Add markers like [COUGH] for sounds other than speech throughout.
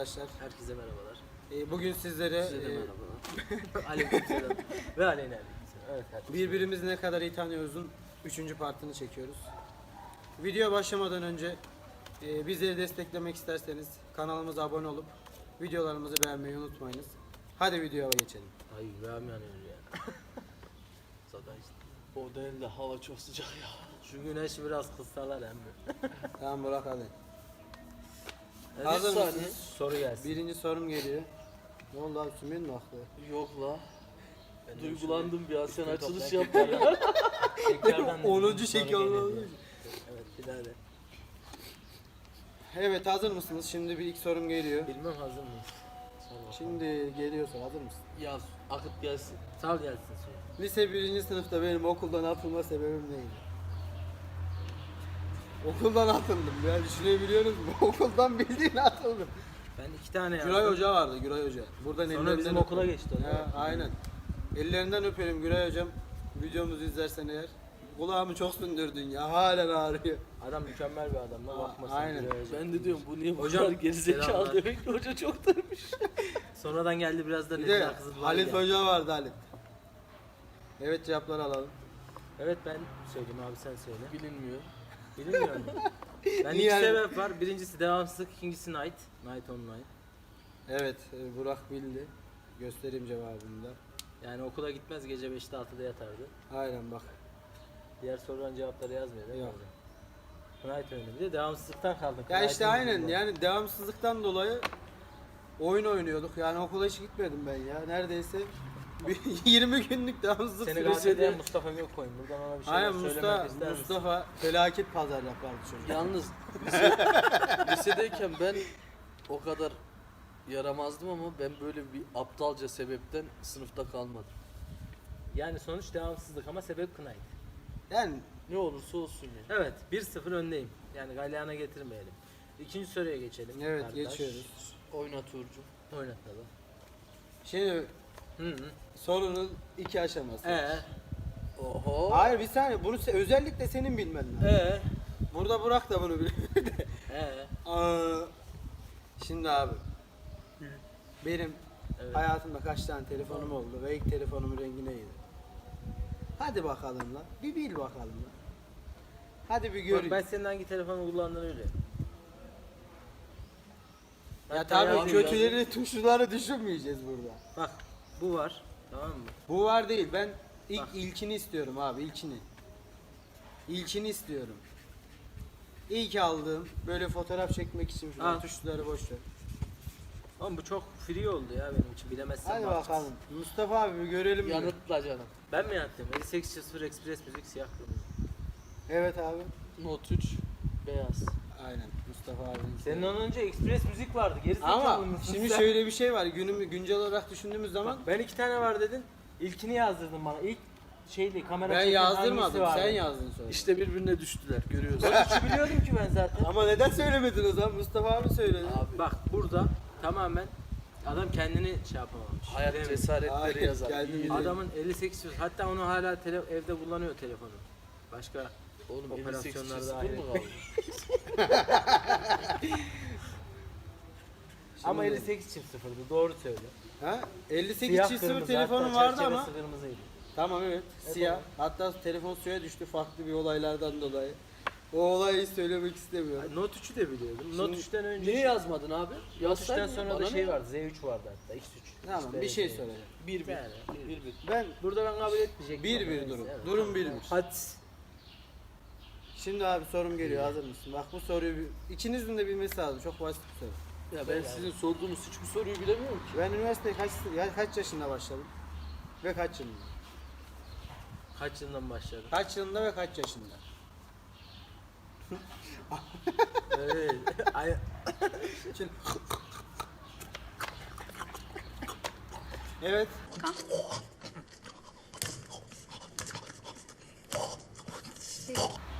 arkadaşlar. Herkese merhabalar. Ee, bugün sizlere Size de e, merhabalar. [LAUGHS] Aleykümselam. Ve aleyna aleykümselam. Evet birbirimizi ne kadar iyi tanıyoruz'un 3. partını çekiyoruz. Videoya başlamadan önce e, bizleri desteklemek isterseniz kanalımıza abone olup videolarımızı beğenmeyi unutmayınız. Hadi videoya geçelim. Ay yüreğim yanıyor ya. [LAUGHS] Zaten işte. O değil de hava çok sıcak ya. Şu güneşi biraz kıssalar hem de. Tamam Burak hadi. Hazır saniye. mısınız? Soru gelsin. Birinci sorum geliyor. Ne oldu abi Sümeyye mi haklı? Yok la. Ben Duygulandım bir an sen açılış toplayıp yap. [LAUGHS] Tekrardan Onuncu soru şeker geliyor oldu. Evet bir daha de. Evet hazır mısınız? Şimdi bir ilk sorum geliyor. Bilmem hazır mıyız? Şimdi geliyorsa hazır mısın? Yaz. Akıt gelsin. Sal gelsin soru. Lise birinci sınıfta benim okuldan atılma sebebim neydi? Okuldan atıldım ya düşünebiliyorsunuz mu? [LAUGHS] Okuldan bildiğin atıldım. Ben iki tane yazdım. Güray Hoca vardı Güray Hoca. Buradan Sonra bizim okula geçti o aynen. Ellerinden öperim Güray Hocam. Videomuzu izlersen eğer. Kulağımı çok sündürdün ya halen ağrıyor. Adam mükemmel bir adam. La bakmasın. aynen. Güray Hoca. Ben de diyorum bu niye bu Hocam, kadar gerizekalı selamlar. demek ki hoca çok demiş. [LAUGHS] Sonradan geldi biraz da Bir de Halit. Hoca vardı Halit. Evet cevapları alalım. Evet ben söyleyeyim abi sen söyle. Bilinmiyor. Bilmiyor [LAUGHS] musun? Ben iki yani? sebep var. Birincisi devamsızlık, ikincisi night. Night online. Evet e, Burak bildi. Göstereyim cevabını da. Yani okula gitmez gece 5'te 6'da yatardı. Aynen bak. Diğer sorulan cevapları yazmıyor değil mi? Yok. hocam? Night oyunu. Bir de devamsızlıktan kaldık. Ya işte Knight'ın aynen yüzünden. yani devamsızlıktan dolayı oyun oynuyorduk. Yani okula hiç gitmedim ben ya. Neredeyse 20 [LAUGHS] günlük devamsızlık Seni süresi. gazeteleyen Mustafa Gökkoyun. Buradan ona bir şey Aynen söylemek Mustafa, ister misin? Mustafa felaket pazar yapardı çocuk. Yalnız [LAUGHS] lise, lisedeyken ben o kadar yaramazdım ama ben böyle bir aptalca sebepten sınıfta kalmadım. Yani sonuç devamsızlık ama sebep Knight. Yani Ne olursa olsun ya. Evet 1-0 öndeyim. Yani galyana getirmeyelim. İkinci soruya geçelim. evet kardeş. geçiyoruz. Oynat Uğur'cum. Oynatalım. Şimdi Hı hı. sorunun iki aşaması. Ee, Oho. Hayır bir saniye bunu se- özellikle senin bilmen lazım. ee, Burada Burak da bunu biliyor. [LAUGHS] ee. Aa, Şimdi abi benim Evet. hayatımda kaç tane telefonum oldu ve ilk telefonumun rengi neydi? Hadi bakalım lan. Bir bil bakalım lan. Hadi bir Bak, göreyim. ben senin hangi telefonu kullandığını öyle. Ya tabii yazayım, kötüleri tuşları düşünmeyeceğiz burada. Bak bu var. Tamam mı? Bu var değil. Ben ilk Bak. ilkini istiyorum abi, ilkini. İlkini istiyorum. İlk aldığım böyle fotoğraf çekmek için şurada Al. tuşları boş ver. Oğlum bu çok free oldu ya benim için bilemezsen Hadi bakacağız. bakalım. Mustafa abi bir görelim mi? Yanıtla canım. Ben mi yaptım? 5800 Express müzik siyah kırmızı. Evet abi. Not 3 beyaz. Aynen Mustafa abinin. Senin ondan önce Express müzik vardı. Geri Ama şimdi sen? şöyle bir şey var. Günümü güncel olarak düşündüğümüz zaman Bak, ben iki tane var dedin. İlkini yazdırdın bana. İlk şeydi kamera ben yazdırmadım. Sen yazdın sonra. İşte birbirine düştüler görüyorsun. Üçü biliyordum ki ben zaten. Ama neden söylemedin o zaman? Mustafa abi söyledi. Abi Bak burada tamamen adam kendini şey yapamamış. hayat Bilemedim. cesaretleri Hayır, yazar. Adamın 58 yüz hatta onu hala tele, evde kullanıyor telefonu. Başka Oğlum operasyonlarda 58 ayrı. mı kaldı? [LAUGHS] ama 58 çift sıfırdı doğru söyle. Ha? 58 Siyah çift sıfır kırmızı, telefonum hatta vardı çerçevesi ama. kırmızıydı. Tamam evet. Siyah. Hatta telefon suya düştü farklı bir olaylardan dolayı. O olayı söylemek istemiyorum. Ay, Note 3'ü de biliyordum. Note 3'ten önce Niye yazmadın abi? Note 3'ten Yazsaydın sonra da şey vardı. Z3 vardı hatta. X3. Tamam bir şey Z3. söyleyeceğim. Bir bir. Yani, bir- Bir bir. Ben Burada ben kabul etmeyecektim. Bir ama bir neyse, durum. evet. Durum bir bir. Hadi. Şimdi abi sorum geliyor hazır mısın? Bak bu soruyu bir- ikinizin de bilmesi lazım. Çok basit bir soru. Ya ben sizin sorduğunuz hiçbir soruyu bilemiyorum ki. Ben üniversiteye kaç, ya kaç yaşında başladım? Ve kaç yılında? Kaç yılından başladı? Kaç yılında ve kaç yaşında? Evet. [LAUGHS] Ay, Şimdi... evet.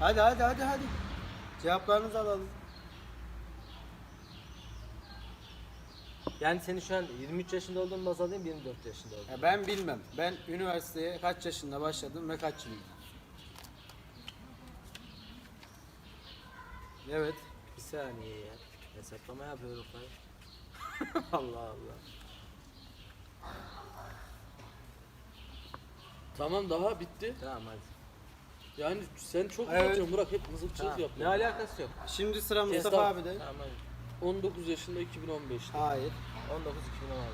Hadi hadi hadi hadi. Cevaplarınızı alalım. yani senin şu an 23 yaşında olduğunu baz alayım 24 yaşında oldun. Ya ben bilmem. Ben üniversiteye kaç yaşında başladım ve kaç yılında? Evet. Bir saniye ya. Hesaplama yapıyorum falan. [LAUGHS] Allah Allah. Tamam daha bitti. Tamam hadi. Yani sen çok Evet. uzatıyorsun Burak hep mızıkçılık Tamam. yapma. Ne alakası yok. Şimdi sıra Mustafa abi de. Tamam hadi. 19 yaşında 2015'te. Hayır. 19 2016.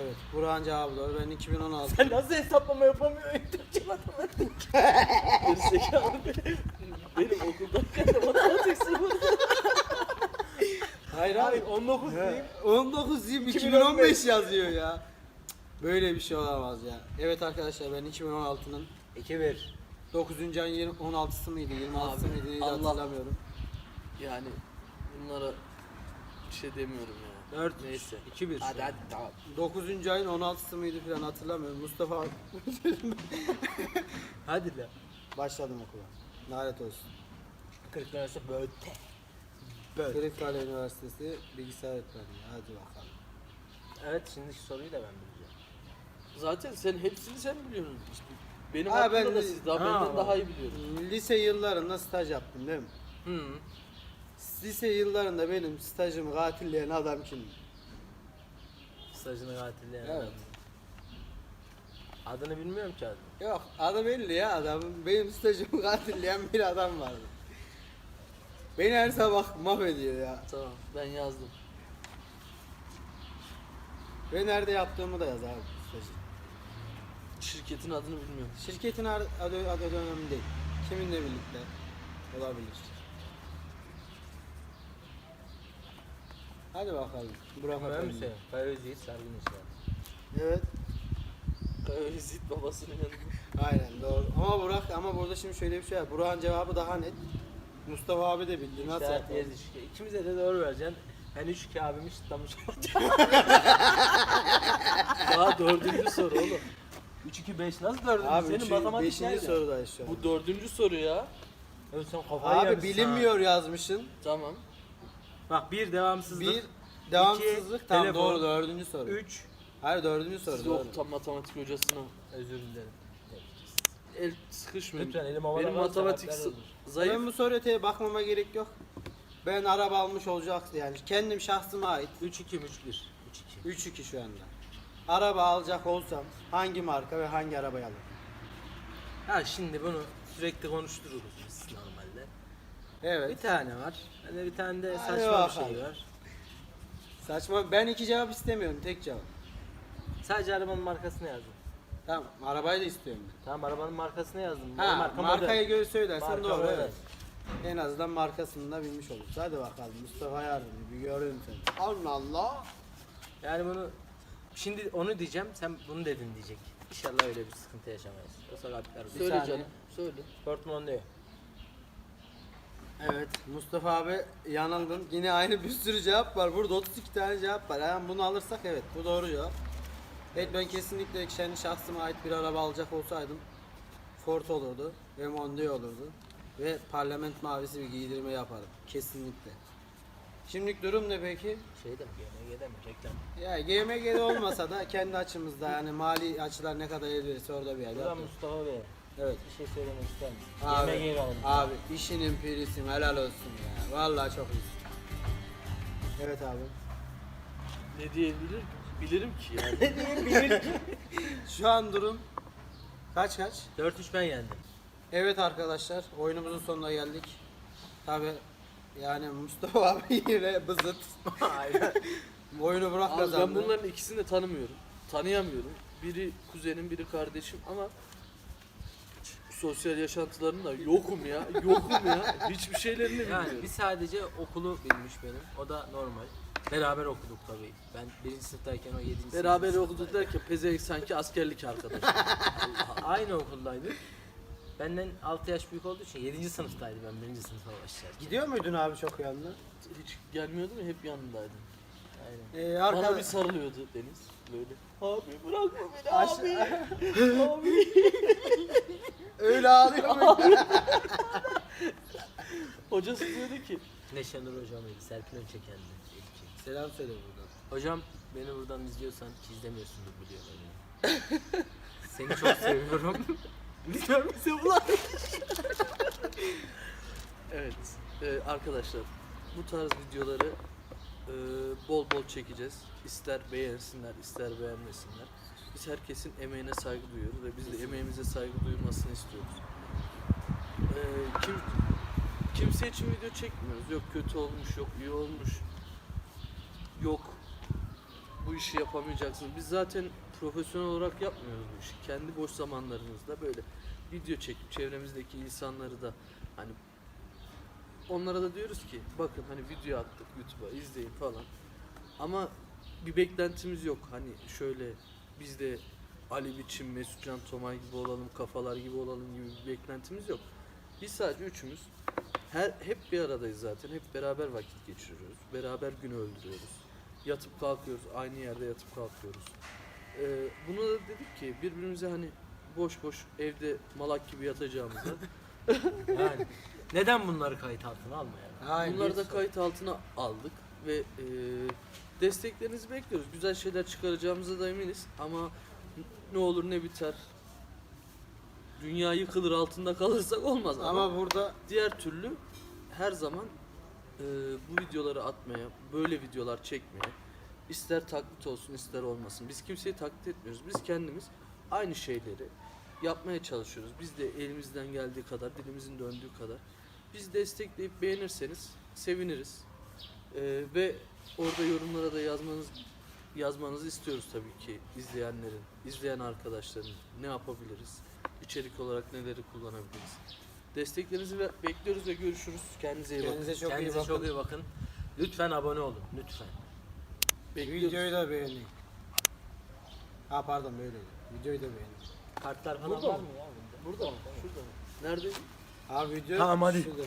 Evet. Burak'ın cevabı doğru. Ben 2016. Sen nasıl hesaplama yapamıyorsun [LAUGHS] Türkçe matematik? Gerizekalı benim. Benim okuldayken de matematik sıfırdı. Hayır Hayır 19 He, diyeyim. 19 diyeyim 2015 yazıyor ya. Böyle bir şey olamaz ya. Evet arkadaşlar ben 2016'nın 2-1. 9. ayın 20 16'sı mıydı 26'sı Abi, mıydı neydi Allah- hatırlamıyorum. Yani bunlara bir şey demiyorum ya. 4 Neyse. 2-1. Hadi hadi tamam. 9. ayın 16'sı mıydı falan hatırlamıyorum. Mustafa [LAUGHS] Hadi la. başladım okula. Lanet olsun. 40 tanesi böğütte. Kırıkkale Üniversitesi bilgisayar öğretmenliği. Hadi bakalım. Evet şimdiki soruyu da ben bileceğim. Zaten sen hepsini sen biliyorsun. Benim Ha, hakkımda ben- da siz daha Ha, benden daha iyi biliyorum. Lise yıllarında staj yaptım değil mi? Hı. Lise yıllarında benim stajımı katilleyen adam kimdi? Stajını katilleyen Evet. adam. Adını bilmiyorum ki adını. Yok adı belli ya adamın. Benim stajımı [LAUGHS] katilleyen bir adam vardı. Beni her sabah mahvediyor ya. Tamam ben yazdım. Ve nerede yaptığımı da yaz abi stajı. Şirketin adını bilmiyorum. Şirketin adı, adı, adı önemli değil. Kiminle birlikte olabilir. Hadi bakalım. Burak Ben mi Efendi. Sargın işte. Evet. Zit babasının yanında. Aynen doğru. Ama Burak ama burada şimdi şöyle bir şey var. Burak'ın cevabı daha net. Mustafa abi de bildi. Nasıl İşte şike. İkimize de doğru vereceksin. Ben 3 2 abimi şıtlamış olacağım. [LAUGHS] Daha dördüncü soru oğlum. 3 2 5 nasıl dördüncü? Abi Senin üçü, matematik beşinci nerede? sorudayız şu an. Bu dördüncü soru ya. Evet sen kafayı Abi yemişsin bilinmiyor yazmışsın. Tamam. ha. Bak bir devamsızlık. Bir devamsızlık İki, tam telefon. doğru dördüncü soru. 3 Hayır dördüncü soru Siz doğru. o tam matematik hocasına özür dilerim. el sıkışmayın. Lütfen elim havada Benim kalırsa matematik harfler sı- olur. zayıf. Ben bu soruya te- bakmama gerek yok. Ben araba almış olacaktı yani. Kendim şahsıma ait. 3 2 3 1 3 2. 3-2 şu anda. Araba alacak olsam hangi marka ve hangi arabayı alırım? Ha şimdi bunu sürekli konuştururuz biz normalde. Bir Evet. tane var. Hani bir tane de Hadi saçma bir şey bakalım. var. Saçma. Ben iki cevap istemiyorum. Tek cevap. Sadece arabanın markasını yazdım. Tamam. Arabayı da istiyorum. Tamam arabanın markasını yazdım. Ha, marka markayı model. göre söylersen Marka doğru model. evet. En azından markasını da bilmiş oluruz. Hadi bakalım Mustafa yardım bir görelim seni. Allah Allah. Yani bunu şimdi onu diyeceğim sen bunu dedin diyecek. İnşallah öyle bir sıkıntı yaşamayız. Yoksa kalpler bir Söyle saniye. canım. Söyle. Portmanteau. Evet Mustafa abi yanıldın. Yine aynı bir sürü cevap var. Burada 32 tane cevap var. Yani bunu alırsak evet bu doğru cevap. Evet ben kesinlikle kendi şahsıma ait bir araba alacak olsaydım Ford olurdu ve Mondeo olurdu. Ve parlament mavisi bir giydirme yaparım. Kesinlikle. Şimdilik durum ne peki? Şeyde mi? GMG'de mi? Reklam. Ya GMG'de olmasa da kendi açımızda yani mali açılar ne kadar elverişse orada bir yerde Buradan. Mustafa Bey Evet. bir şey söylemek ister misin? Abi, GMG'yi alalım. abi işinin pirisin helal olsun ya. Vallahi çok iyisin. Evet abi. Ne diyebilir bilirim ki yani. [LAUGHS] Şu an durum kaç kaç? 4-3 ben yendim. Evet arkadaşlar oyunumuzun sonuna geldik. Tabi yani Mustafa abi [LAUGHS] yine bızıt. Aynen. [LAUGHS] Oyunu bırak Abi kazandı. ben bunların ikisini de tanımıyorum. Tanıyamıyorum. Biri kuzenim, biri kardeşim ama sosyal yaşantılarında yokum ya. Yokum ya. [LAUGHS] Hiçbir şeylerini bilmiyorum. Yani biz sadece okulu bilmiş benim. O da normal. Beraber okuduk tabii. Ben birinci sınıftayken o yedinci Beraber sınıftaydı. okuduk derken pezevenk sanki askerlik arkadaş. Aynı okuldaydık. Benden 6 yaş büyük olduğu için 7. sınıftaydı ben 1. sınıfa başlarken. Gidiyor muydun abi çok yanına? Hiç gelmiyordu mu? Hep yanındaydın. Aynen. Ee, Bana arka... bir sarılıyordu Deniz. Böyle. Abi bırakma beni Aş- abi. [LAUGHS] abi. Öyle ağlıyor muydu? [LAUGHS] Hocası diyordu ki Neşenur hocamıydı. Serpil Önçeken'di. ilki. Selam söyle buradan. Hocam beni buradan izliyorsan ki izlemiyorsundur biliyorum. Seni çok seviyorum. [LAUGHS] İzliyor musun [LAUGHS] ulan? Evet e, arkadaşlar bu tarz videoları Ee, bol bol çekeceğiz. İster beğensinler, ister beğenmesinler. Biz herkesin emeğine saygı duyuyoruz ve biz de emeğimize saygı duyulmasını istiyoruz. Ee, kim kimse için video çekmiyoruz. Yok kötü olmuş, yok iyi olmuş. Yok bu işi yapamayacaksın. Biz zaten profesyonel olarak yapmıyoruz bu işi. Kendi boş zamanlarımızda böyle video çekip çevremizdeki insanları da hani onlara da diyoruz ki bakın hani video attık YouTube'a izleyin falan. Ama bir beklentimiz yok. Hani şöyle biz de Ali Biçim, Mesut Can Tomay gibi olalım, kafalar gibi olalım gibi bir beklentimiz yok. Biz sadece üçümüz her hep bir aradayız zaten. Hep beraber vakit geçiriyoruz. Beraber gün öldürüyoruz. Yatıp kalkıyoruz. Aynı yerde yatıp kalkıyoruz. Ee, buna da dedik ki birbirimize hani boş boş evde malak gibi yatacağımıza [LAUGHS] Yani neden bunları kayıt altına almayalım? Hayır, Bunları da kayıt altına aldık ve e, desteklerinizi bekliyoruz. Güzel şeyler çıkaracağımıza da eminiz ama ne olur ne biter. Dünya yıkılır altında kalırsak olmaz ama, Ama burada diğer türlü her zaman e, bu videoları atmaya, böyle videolar çekmeye ister taklit olsun ister olmasın. Biz kimseyi taklit etmiyoruz. Biz kendimiz aynı şeyleri yapmaya çalışıyoruz. Biz de elimizden geldiği kadar, dilimizin döndüğü kadar. Biz destekleyip beğenirseniz seviniriz. Ee, ve orada yorumlara da yazmanız yazmanızı istiyoruz tabii ki izleyenlerin, izleyen arkadaşların ne yapabiliriz? İçerik olarak neleri kullanabiliriz? Desteklerinizi bekliyoruz ve görüşürüz. Kendinize iyi bakın. kendinize çok Kendinize iyi bakın. çok iyi bakın. Lütfen abone olun. Lütfen. Bekliyoruz. Videoyu da beğenin. Ha pardon böyle. Videoyu da beğenin. Kartlar falan Burada var mı? mı ya? Burada mı? Şurada mı? Nerede? Abi video Tamam, hadi. şurada.